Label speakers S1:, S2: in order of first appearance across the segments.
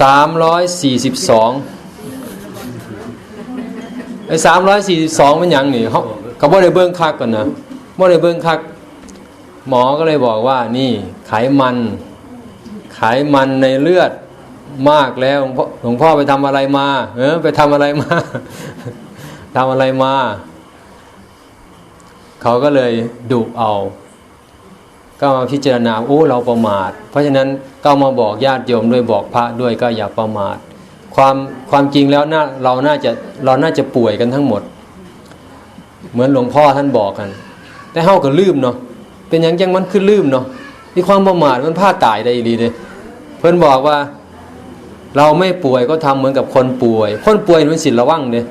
S1: สามร้อยสี่สิบสองไอ้สามร้อยสี่สิบสองมันยังนี่เขาก็บ่ได้เบิ้งคักก่อนนะบ่ได้เบิ้งคัก หมอก็เลยบอกว่านี่ไขมัน ไขมันในเลือดมากแล้วหลวงพ่อหลวงพ่อไปทำอะไรมา เออไปทำอะไรมาทำอะไรมา เขาก็เลยดุเอา ก็มาพิจารณาโอ้เราประมาท เพราะฉะนั้นก็มาบอกญาติโยมด้วยบอกพระด้วยก็อย่าประมาท ความความจริงแล้วน่าเราน่าจะเราน่าจะป่วยกันทั้งหมด เหมือนหลวงพ่อท่านบอกกัน แต่เฮาก็ลืมเนาะเป็นอย่างจังมันคือลืมเนาะมีความประมาทมันพลาดตายได้ดีเลยเพิ่นบอกว่า เราไม่ป่วยก็ทำเหมือนกับคนป่วย คนป่วยมันสิระวังเด้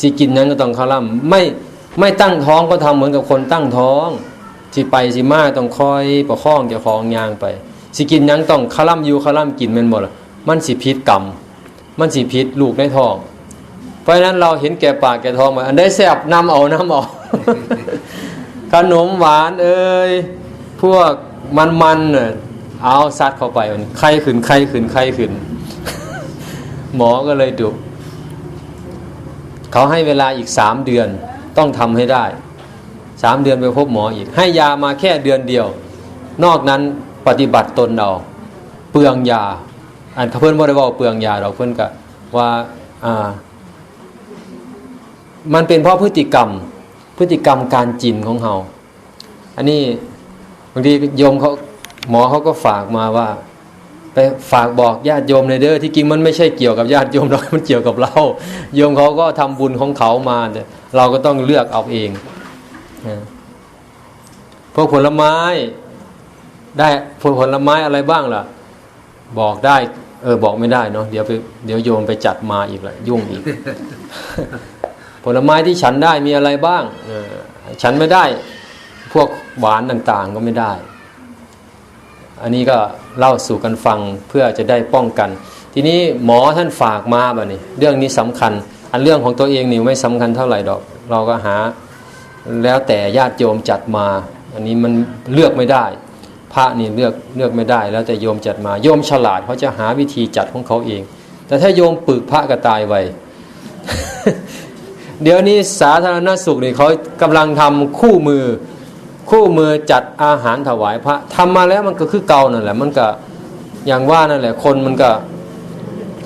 S1: สิกินนั้นก็ต้องคาร่ำไม่ไม่ตั้งท้องก็ทำเหมือนกับคนตั้งท้อง สิไปสิมาต้องคอยประคองเจ้าของยางไป สิกินยังต้องคาร่ำอยู่คาร่ำกินมันหมดละมันสิพิษกรรมมันสิพิษลูกในท้อง เพราะนั้นเราเห็นแก่ปากแก่ท้องมาอันได้แซ่บนำเอาน้ำเอาขนมหวานเอ้ยพวกมันมันๆน่ะเอาซัดเข้าไปมันไข้ขึ้นไข้ขึ้นไข้ขึ้น หมอก็เลยดุเขาให้เวลาอีกสามเดือนต้องทำให้ได้ สามเดือนไปพบหมออีก ให้ยามาแค่เดือนเดียว นอกนั้นปฏิบัติตนเอาเปลืองยา อันเขาเพื่อนว่าได้ว่าเปลืองยาเราเพื่อนก็ว่าอ่ามันเป็นเพราะพฤติกรรมพฤติกรรมการจินของเราอันนี้บางทีโยมเขาหมอเขาก็ฝากมาว่า ไปฝากบอกญาติโยมในเด้อที่จริงมันไม่ใช่เกี่ยวกับญาติโยมหรอกมันเกี่ยวกับเรา โยมเขาก็ทำบุญของเขามาแต่เราก็ต้องเลือกเอาเอง พวกผลไม้ ได้ผลผลไม้อะไรบ้างล่ะ บอกได้ เออ บอกไม่ได้เนาะเดี๋ยวไปเดี๋ยวโยมไปจัดมาอีกละยุ่งอีก ผลไม้ที่ฉันได้มีอะไรบ้างเออฉันไม่ได้ พวกหวานต่างๆก็ไม่ได้ อันนี้ก็เล่าสู่กันฟังเพื่อจะได้ป้องกัน ทีนี้หมอท่านฝากมาแบบนี้เรื่องนี้สำคัญ อันเรื่องของตัวเองนี่ไม่สำคัญเท่าไหร่ดอก เราก็หา แล้วแต่ญาติโยมจัดมา อันนี้มันเลือกไม่ได้ พระนี่เลือกเลือกไม่ได้ แล้วแต่โยมจัดมา โยมฉลาดเขาจะหาวิธีจัดของเขาเอง แต่ถ้าโยมปึกพระก็ตายไวเดี๋ยวนี้สาธารณสุขนี่เขากำลังทำคู่มือ คู่มือจัดอาหารถวายพระทำมาแล้วมันก็คือเก่านั่นแหละ มันก็อย่างว่านั่นแหละ คนมันก็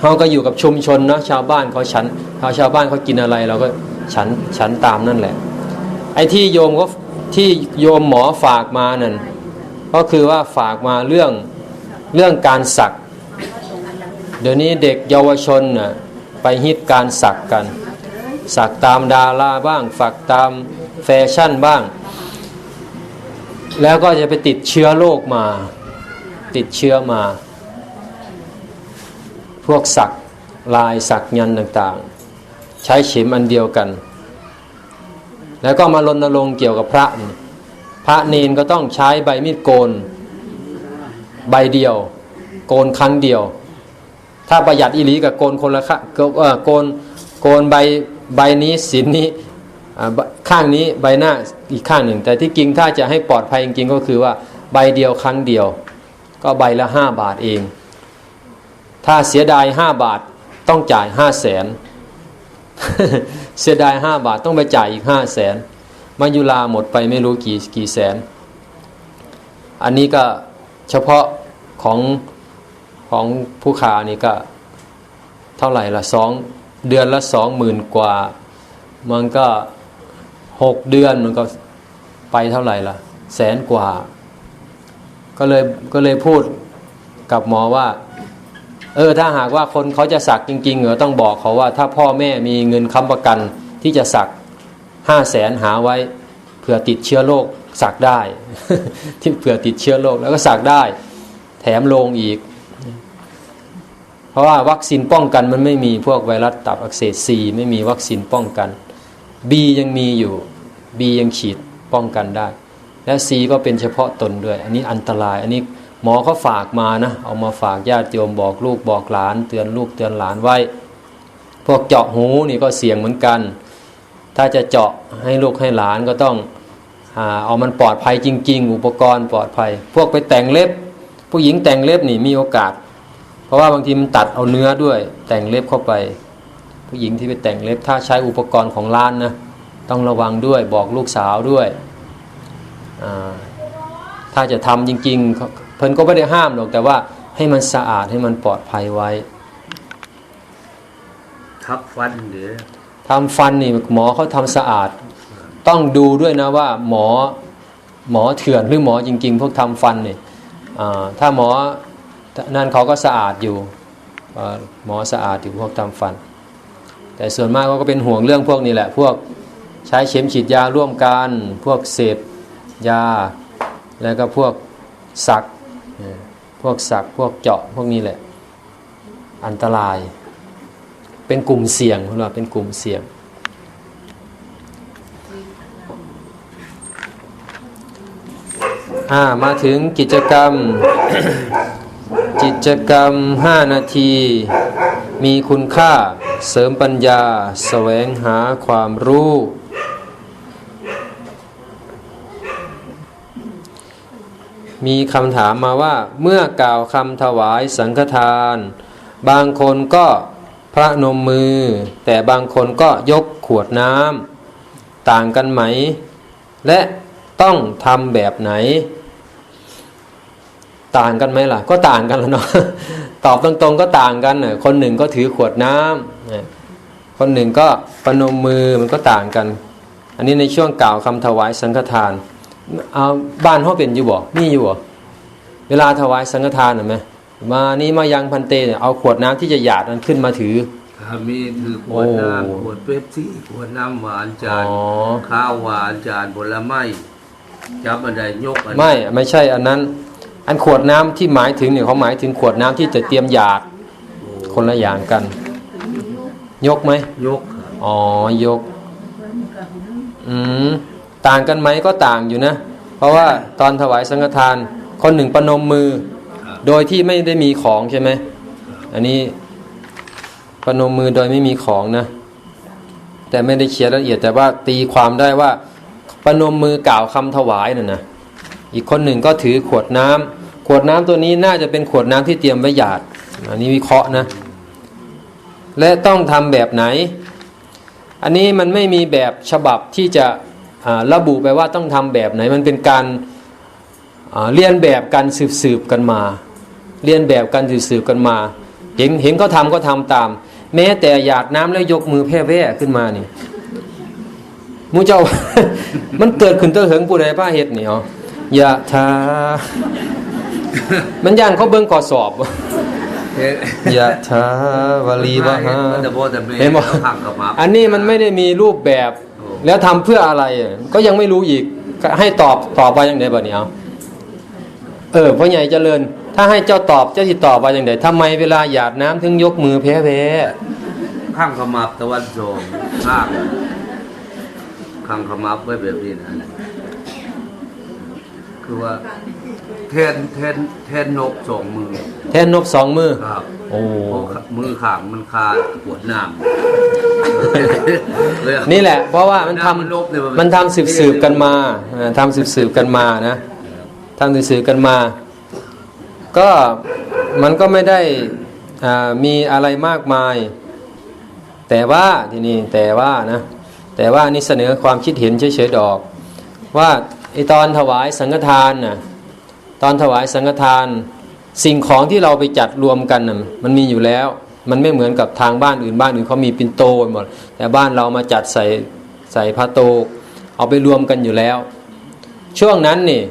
S1: เขาก็อยู่กับชุมชนนะชาวบ้านเขาฉันเขาชาวบ้านเขากินอะไรเราก็ฉันฉันตามนั่นแหละ อ้ที่โยมก็ที่โยมหมอฝากมานั่นก็คือว่าฝากมาเรื่องเรื่องการสัก เดี๋ยวนี้เด็กเยาวชนน่ะไปฮิตการสักกัน สักตามดาราบ้างสักตามแฟชั่นบ้าง แล้วก็จะไปติดเชื้อโรคมา ติดเชื้อมา พวกสักลายสักยันต์ต่างๆ ใช้เข็มอันเดียวกัน แล้วก็มารณรงค์เกี่ยวกับพระนี่พระเนนก็ต้องใช้ใบมีดโกน ใบเดียว โกนครั้งเดียว ถ้าประหยัดอีหลีกับโกนคนละข้างโกนโกนใบใบนี้สินนี้ข้างนี้ใบหน้าอีกข้างหนึ่ง แต่ที่จริงถ้าจะให้ปลอดภัยจริงๆก็คือว่าใบเดียวครั้งเดียว ก็ใบละห้าบาทเอง ถ้าเสียดายห้าบาทต้องจ่ายห้าแสน เสียดายห้าบาทต้องไปจ่ายอีกห้าแสนมายุลาหมดไปไม่รู้กี่กี่แสน อันนี้ก็เฉพาะของของผู้ค้านี่ก็เท่าไหร่ละสองเดือนละสองหมื่นกว่า มันก็หกเดือนมันก็ไปเท่าไหร่ละแสนกว่า ก็เลยก็เลยพูดกับหมอว่า เออถ้าหากว่าคนเขาจะสักจริงๆเหรอต้องบอกเขาว่า ถ้าพ่อแม่มีเงินค้ำประกันที่จะสักห้าแสนหาไว้เผื่อติดเชื้อโรคสักได้ ที่เผื่อติดเชื้อโรคแล้วก็สักได้ แถมลงอีก เพราะว่าวัคซีนป้องกันมันไม่มีพวกไวรัสตับอักเสบซีไม่มีวัคซีนป้องกัน B ยังมีอยู่ B ยังฉีดป้องกันได้ และ C ก็เป็นเฉพาะตนด้วย อันนี้อันตรายอันนี้ หมอเขาฝากมานะเอามาฝากญาติโยมบอกลูกบอกหลาน เตือนลูกเตือนหลานไว้ พวกเจาะหูนี่ก็เสี่ยงเหมือนกัน ถ้าจะเจาะให้ลูกให้หลานก็ต้องอเอามันปลอดภัยจริง ๆ อุปกรณ์ปลอดภัย พวกไปแต่งเล็บ ผู้หญิงแต่งเล็บนี่มีโอกาส เพราะว่าบางทีมันตัดเอาเนื้อด้วย แต่งเล็บเข้าไป ผู้หญิงที่ไปแต่งเล็บถ้าใช้อุปกรณ์ของร้านนะต้องระวังด้วยบอกลูกสาวด้วย ถ้าจะทำจริง ๆ เพิ่นก็ไม่ได้ห้ามหรอกแต่ว่าให้มันสะอาดให้มันปลอดภัยไว้
S2: ทับฟันเดี๋ยว
S1: ทำฟันนี่หมอเขาทำสะอาด ต้องดูด้วยนะว่าหมอหมอเถื่อนหรือหมอจริง ๆ พวกทำฟันเนี่ยอ่าถ้าหมอนั่นเขาก็สะอาดอยู่อ่าหมอสะอาดอยู่พวกทำฟัน แต่ส่วนมากเขาก็เป็นห่วงเรื่องพวกนี้แหละ พวกใช้เข็มฉีดยาร่วมกัน พวกเสพยา แล้วก็พวกสักเออ พวกสักพวกเจาะพวกนี้แหละ อันตราย เป็นกลุ่มเสี่ยงพวกเราเป็นกลุ่มเสี่ยง อ่า มาถึงกิจกรรม กิจกรรม 5 นาที มีคุณค่า เสริมปัญญา แสวงหาความรู้ มีคำถามมาว่าเมื่อกล่าวคำถวายสังฆทาน บางคนก็พระนมมือ แต่บางคนก็ยกขวดน้ำต่างกันไหม และต้องทำแบบไหน ต่างกันไหมล่ะ ก็ต่างกันแล้วเนาะตอบตรงๆก็ต่างกันน่ะคนหนึ่งก็ถือขวดน้ำนี่คนหนึ่งก็ประนมมือมันก็ต่างกัน อันนี้ในช่วงกล่าวคำถวายสังฆทาน เอาบ้านเขาเป็นอยู่บ่มีอยู่บ่เวลาถวายสังฆทานเห็นไหมมานี่มายังพันเตเนี่ยเอาขวดน้ำที่จะหยาดนั้นขึ้นมาถือ
S2: ถ้ามีถือขวด
S1: โอ้
S2: น้ำขวดเป๊ปซี่ขวดน้ำหวานจาน
S1: อ๋อ
S2: ข้าวหวานจานผลไม้จับอันใดยกอัน
S1: ไม่ไม่ใช่อันนั้น อันขวดน้ำที่หมายถึงเนี่ยเขาหมายถึงขวดน้ำที่จะเตรียมหยาด
S2: โอ้
S1: คนละอย่างกัน ยกไหม
S2: ยกครับ
S1: อ๋อยก อืม ต่างกันไหมก็ต่างอยู่นะ เพราะว่าตอนถวายสังฆทาน คนหนึ่งประนมมือ โดยที่ไม่ได้มีของใช่ไหมอันนี้ประนมมือโดยไม่มีของนะ แต่ไม่ได้เขียนละเอียดแต่ว่าตีความได้ว่าประนมมือกล่าวคำถวายน่ะนะอีกคนหนึ่งก็ถือขวดน้ำขวดน้ำตัวนี้น่าจะเป็นขวดน้ำที่เตรียมไว้หยาดอันนี้วิเคราะห์นะ และต้องทำแบบไหน อันนี้มันไม่มีแบบฉบับที่จะ ระบุไปว่าต้องทำแบบไหนมันเป็นการอ่าเรียนแบบกันสืบสืบๆกันมา เรียนแบบกันสืบสืบๆกันมา เห็นเห็นเขาทำก็ทำตาม แม้แต่หยาดน้ำแล้วยกมือแพ่แว่ขึ้นมานี่หมูเจ้า มันเกิดขึ้นเตอเหิงผู้ใดผ้าเฮ็ดนี่อ๋อยะทามันย่านเขาเบิ่งข้อสอบ
S2: เฮ็ด
S1: ยะทาวาลีวะฮะ
S2: มันจะโบแต่เม
S1: เห็นบ่
S2: แล้วหักกับมา
S1: อันนี้มันไม่ได้มีรูปแบบ
S2: โอ้
S1: แล้วทำเพื่ออะไร ก็ยังไม่รู้อีกให้ตอบตอบไปยังไงบ่เนี่ยเอาเออพ่อใหญ่เจริญ ถ้าให้เจ้าตอบเจ้าสิตอบไปยังไงทำไมเวลาหยาดน้ำถึงยกมือแพ้แพ้
S2: ข้างขมับตะวันจงข้างข้างขมับไว้แบบนี้นะคือว่า แทนแทนแทนนกสองมือ
S1: แทนนบสองมือ
S2: ครับ
S1: โอ้
S2: เพราะมือข้างมันคาปวดน้ำเลยเอา
S1: นี่แหละ เพราะว่ามันทำ
S2: มันลบเนี่ยมัน
S1: มันทำสืบสืบๆกันมาเออทำสืบสืบๆกันมานะทำสืบสืบๆกันมา ก็มันก็ไม่ได้อ่ามีอะไรมากมาย แต่ว่าทีนี้แต่ว่านะแต่ว่านี่เสนอความคิดเห็นเฉยๆดอก ว่าไอตอนถวายสังฆทานน่ะ ตอนถวายสังฆทาน สิ่งของที่เราไปจัดรวมกันน่ะมันมีอยู่แล้ว มันไม่เหมือนกับทางบ้านอื่นบ้านอื่นเขามีปินโตหมด แต่บ้านเรามาจัดใส่ใส่พระโตกเอาไปรวมกันอยู่แล้ว ช่วงนั้นนี่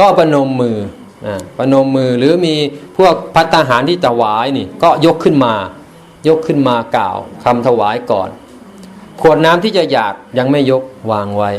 S1: ก็ประนมมืออ่าประนมมือหรือมีพวกพัตตาหารที่ถวายนี่ก็ยกขึ้นมา ยกขึ้นมากล่าวคำถวายก่อน ขวดน้ำที่จะหยาดยังไม่ยกวางไว้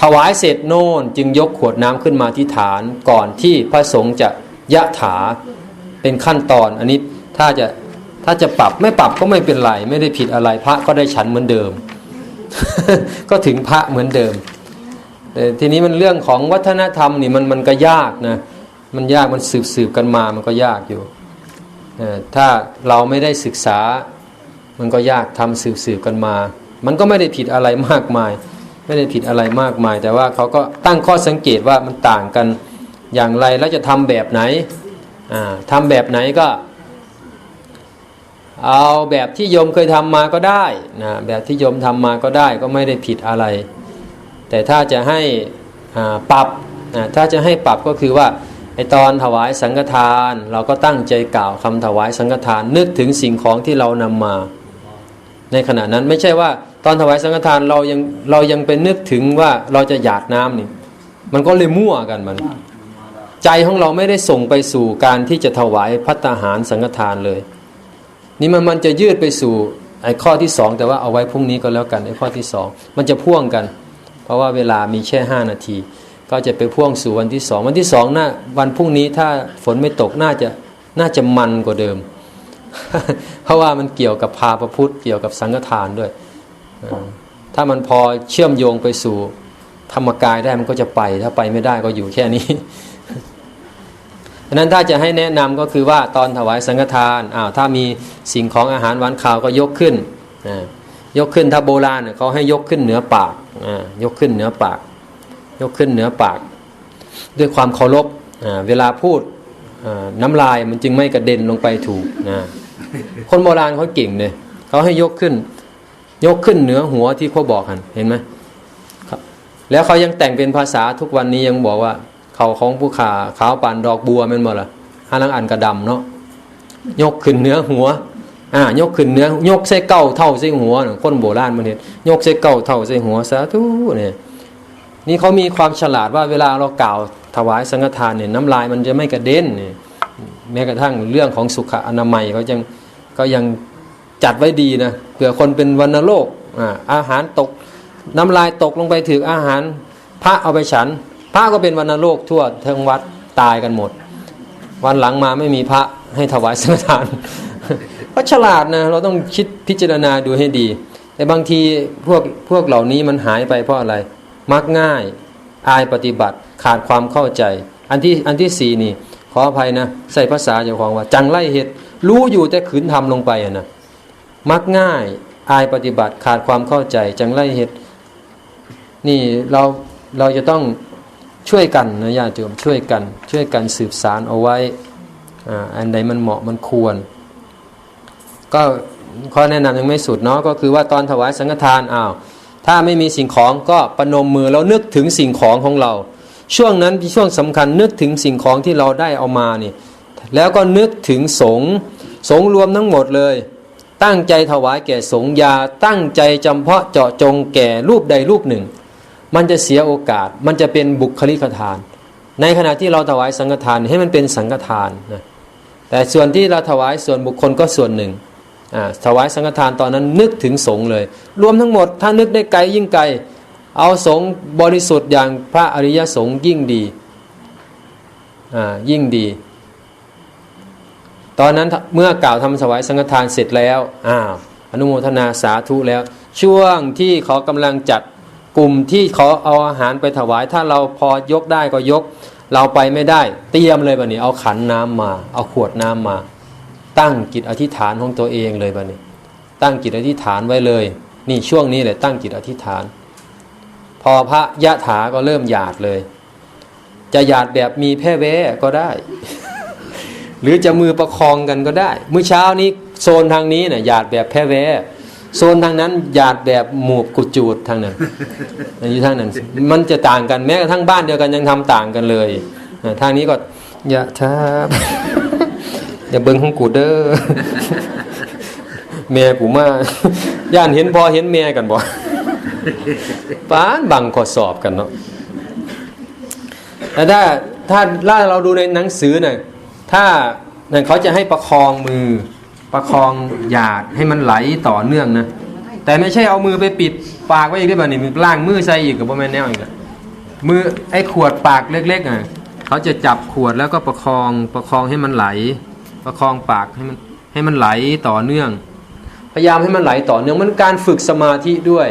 S1: ถวายเสร็จโน่นจึงยกขวดน้ำขึ้นมาที่ฐานก่อนที่พระสงฆ์จะยะถาเป็นขั้นตอน อันนี้ถ้าจะถ้าจะปรับไม่ปรับก็ไม่เป็นไร ไม่ได้ผิดอะไรพระก็ได้ฉันเหมือนเดิม ก็ถึงพระเหมือนเดิมแต่ทีนี้มันเรื่องของวัฒนธรรมนี่มันมันก็ยากนะมันยากมันสืบสืบกันมามันก็ยากอยู่ถ้าเราไม่ได้ศึกษา มันก็ยากทำสืบสืบกันมา มันก็ไม่ได้ผิดอะไรมากมาย ไม่ได้ผิดอะไรมากมาย แต่ว่าเขาก็ตั้งข้อสังเกตว่ามันต่างกันอย่างไรแล้วจะทำแบบไหนอ่าทำแบบไหนก็ เอาแบบที่โยมเคยทำมาก็ได้นะแบบที่โยมทำมาก็ได้ก็ไม่ได้ผิดอะไร แต่ถ้าจะให้อ่าปรับนะถ้าจะให้ปรับก็คือว่าไอตอนถวายสังฆทาน เราก็ตั้งใจกล่าวคำถวายสังฆทานนึกถึงสิ่งของที่เรานำมา ในขณะนั้นไม่ใช่ว่า อนถวายสังฆทานเรายังเรายังไปนึกถึงว่าเราจะหยาดน้ำนี่ มันก็เลยมั่วกันมัน ใจของเราไม่ได้ส่งไปสู่การที่จะถวายพัตตาหารสังฆทานเลย นี่มันมันจะยืดไปสู่ไอ้ข้อที่สองแต่ว่าเอาไว้พรุ่งนี้ก็แล้วกันไอ้ข้อที่สองมันจะพ่วงกัน เพราะว่าเวลามีแค่5นาที ก็จะไปพ่วงสู่วันที่สองวันที่สองน่าวันพรุ่งนี้ถ้าฝนไม่ตกน่าจะน่าจะมันกว่าเดิม เพราะว่ามันเกี่ยวกับพาประพุทธเกี่ยวกับสังฆทานด้วย ถ้ามันพอเชื่อมโยงไปสู่ธรรมกายได้มันก็จะไป ถ้าไปไม่ได้ก็อยู่แค่นี้ดังนั้นถ้าจะให้แนะนำก็คือว่าตอนถวายสังฆทานอ้าวถ้ามีสิ่งของอาหารหวานข้าวก็ยกขึ้นอ่ายกขึ้นถ้าโบราณเนี่ยเขาให้ยกขึ้นเหนือปากอ่ายกขึ้นเหนือปาก ยกขึ้นเหนือปาก ด้วยความเคารพอ่าเวลาพูดอ่าน้ำลายมันจึงไม่กระเด็นลงไปถูกนะคนโบราณเขาเก่งเลยเขาให้ยกขึ้น ยกขึ้นเหนือหัวที่เขาบอกกันเห็นไหมครับ แล้วเขายังแต่งเป็นภาษาทุกวันนี้ยังบอกว่า เขาของผู้ขาขาวปานดอกบัวมันบ่ล่ะห้าลังอันกระดำเนาะยกขึ้นเหนือหัวอ่ายกขึ้นเหนือยกใส่เก้าเท่าใส่หัวคนโบราณมันเห็นยกใส่เก้าเท่าใส่หัวสาธุเนี่ยนี่เขามีความฉลาดว่าเวลาเรากล่าวถวายสังฆทานเนี่ยน้ำลายมันจะไม่กระเด็นเนี่ยแม้กระทั่งเรื่องของสุขอนามัยเขายังก็ยัง จัดไว้ดีนะเผื่อคนเป็นวัณโรคอาอาหารตกน้ำลายตกลงไปถึงอาหาร พระเอาไปฉัน พระก็เป็นวัณโรคทั่วทั้งวัดตายกันหมด วันหลังมาไม่มีพระให้ถวายสังฆทานเพราะฉลาดนะเราต้องคิดพิจารณาดูให้ดี แต่บางทีพวกพวกเหล่านี้มันหายไปเพราะอะไร มักง่ายอายปฏิบัติขาดความเข้าใจ อันที่อันที่สี่นี่ ขออภัยนะ ใส่ภาษาเจ้าของว่า จังไล่เหตุรู้อยู่แต่ขืนทำลงไปอะนะ มักง่ายอายปฏิบัติขาดความเข้าใจจังไล่เหตุนี่เราเราจะต้องช่วยกันนะญาติโยมช่วยกัน ช่วยกันสืบสารเอาไว้อ่าอันใดมันเหมาะมันควร ก็ข้อแนะนำยังไม่สุดเนาะก็คือว่าตอนถวายสังฆทานอ้าวถ้าไม่มีสิ่งของก็ประนมมือแล้วนึกถึงสิ่งของของเรา ช่วงนั้นเป็นช่วงสำคัญนึกถึงสิ่งของที่เราได้เอามานี่แล้วก็นึกถึงสงสงรวมทั้งหมดเลย ตั้งใจถวายแก่สงยา ตั้งใจจำเพาะเจาะจงแก่รูปใดรูปหนึ่ง มันจะเสียโอกาส มันจะเป็นบุคลิกทาน ในขณะที่เราถวายสังฆทานให้มันเป็นสังฆทานนะแต่ส่วนที่เราถวายส่วนบุคคลก็ส่วนหนึ่งถวายสังฆทานตอนนั้นนึกถึงสงเลย รวมทั้งหมดถ้านึกได้ไกลยิ่งไกล เอาสงบริสุทธิ์อย่างพระอริยสงฆ์ยิ่งดียิ่งดี ตอนนั้นเมื่อกล่าวทำถวายสังฆทานเสร็จแล้วอ้าวอนุโมทนาสาธุแล้ว ช่วงที่เขากำลังจัดกลุ่มที่เขาเอาอาหารไปถวาย ถ้าเราพอยกได้ก็ยก เราไปไม่ได้ เตรียมเลยบัดนี้เอาขันน้ำมา เอาขวดน้ำมา ตั้งจิตอธิษฐานของตัวเองเลยบัดนี้ ตั้งจิตอธิษฐานไว้เลย นี่ช่วงนี้แหละตั้งจิตอธิษฐาน พอพระยะถาก็เริ่มหยาดเลย จะหยาดแบบมีแพ่แว้ก็ได้ หรือจะมือประคองกันก็ได้มื้อเช้านี้โซนทางนี้เนี่ยหยาดแบบแพ่แวโซนทางนั้นหยาดแบบหมูบกุจูดทางนั้นอันนี้ทางนั้น มันจะต่างกันแม้กระทั่งบ้านเดียวกันยังทำต่างกันเลยทางนี้ก็ยะทาอย่าเบิ่งของกูเด้อแม่กูมาย่านเห็นพอเห็นแม่กันบ่ปานบังขอสอบกันเนาะแต่ถ้าถ้าถ้าเราดูในหนังสือเนี่ย ถ้าเนี่ยเขาจะให้ประคองมือประคองหยาดให้มันไหลต่อเนื่องนะแต่ไม่ใช่เอามือไปปิดปากไว้อีกได้ป่ะนี่มันล่างมือใส่อีกกับพ่อแม่นแนวอีกมือไอ้ขวดปากเล็กๆอะเขาจะจับขวดแล้วก็ประคองประคองให้มันไหล ประคองปากให้มันให้มันไหลต่อเนื่อง พยายามให้มันไหลต่อเนื่องมันการฝึกสมาธิด้วย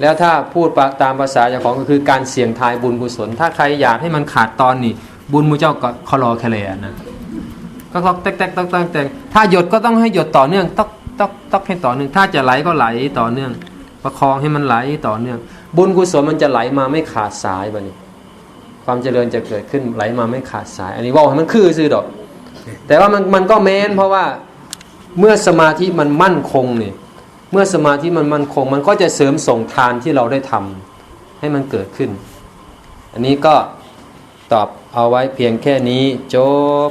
S1: แล้วถ้าพูดปะตามภาษาเจ้าของก็คือการเสี่ยงทายบุญกุศล ถ้าใครอยากให้มันขาดตอนนี่ บุญมูเจ้าก็คลอแคลียนะก็ตอกแตกแตกตอกแตกถ้าหยดก็ต้องให้หยดต่อเนื่องตอกตอกตอกให้ต่อเนื่อง ถ้าจะไหลก็ไหลต่อเนื่อง ประคองให้มันไหลต่อเนื่อง บุญกุศลมันจะไหลมาไม่ขาดสายบ่นี้ความเจริญจะเกิดขึ้นไหลมาไม่ขาดสาย อันนี้ว่าให้มันคือซื้อดอก แต่ว่ามันมันก็แม้น เพราะว่าเมื่อสมาธิมันมั่นคงเนี่ยเมื่อสมาธิมันมั่นคง มันก็จะเสริมส่งทานที่เราได้ทำให้มันเกิดขึ้น อันนี้ก็ตอบ เอาไว้เพียงแค่นี้จบ